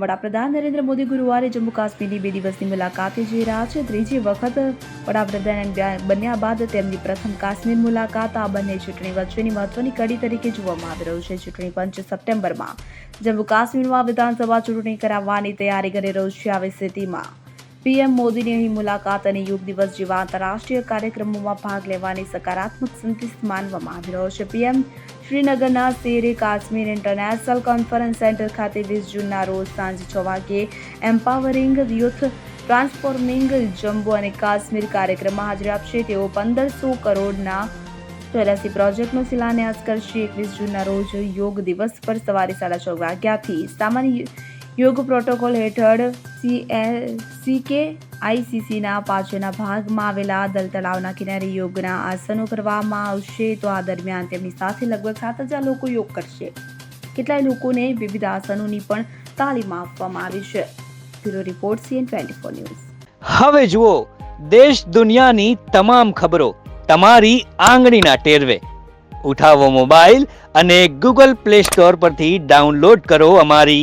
વડાપ્રધાન નરેન્દ્ર મોદી ગુરુવારે જમ્મુ કાશ્મીરની બે દિવસની મુલાકાતે જઈ રહ્યા છે. ત્રીજી વખત વડાપ્રધાન બન્યા બાદ તેમની પ્રથમ કાશ્મીર મુલાકાત આ બંને ચૂંટણી વચ્ચેની મહત્વની કડી તરીકે જોવામાં આવી રહ્યું છે. ચૂંટણી પંચ સપ્ટેમ્બરમાં જમ્મુ કાશ્મીરમાં વિધાનસભા ચૂંટણી કરાવવાની તૈયારી કરી રહ્યું છે. આવી સ્થિતિમાં પીએમ મોદીની અહીં મુલાકાત અને યોગ દિવસ જેવા આંતરરાષ્ટ્રીય કાર્યક્રમોમાં ભાગ લેવાની સકારાત્મક સંદેશ માનવામાં આવી રહ્યો છે. પીએમ શ્રીનગરના Sher-e Kashmir international conference centre ખાતે વીસ જૂનના રોજ સાંજે છ વાગ્યે એમ્પાવરિંગ, યુથ ટ્રાન્સફોર્મિંગ, જમ્મુ અને કાશ્મીર કાર્યક્રમમાં હાજરી આપશે. તેઓ પંદરસો કરોડના ચોર્યાસી પ્રોજેક્ટનો શિલાન્યાસ કરશે. એકવીસ જૂનના રોજ યોગ દિવસ પર સવારે સાડા છ વાગ્યાથી સામાન્ય યોગ પ્રોટોકોલ હેઠળ સીકે આઈસીસીના પાછળના ભાગમાં આવેલા દલ તળાવના કિનારે યોગના આસનો કરવામાં આવશે. તો આ દરમિયાન તેમની સાથે લગભગ સાત હજાર લોકો યોગ કરશે. કેટલાય લોકોને વિવિધ આસનોની પણ તાલીમ આપવામાં આવી છે. Bureau report CN twenty four news. હવે જુઓ, દેશ દુનિયાની તમામ ખબરો તમારી આંગળીના ટેરવે. ઉઠાવો મોબાઈલ અને ગૂગલ પ્લે સ્ટોર પરથી ડાઉનલોડ કરો અમારી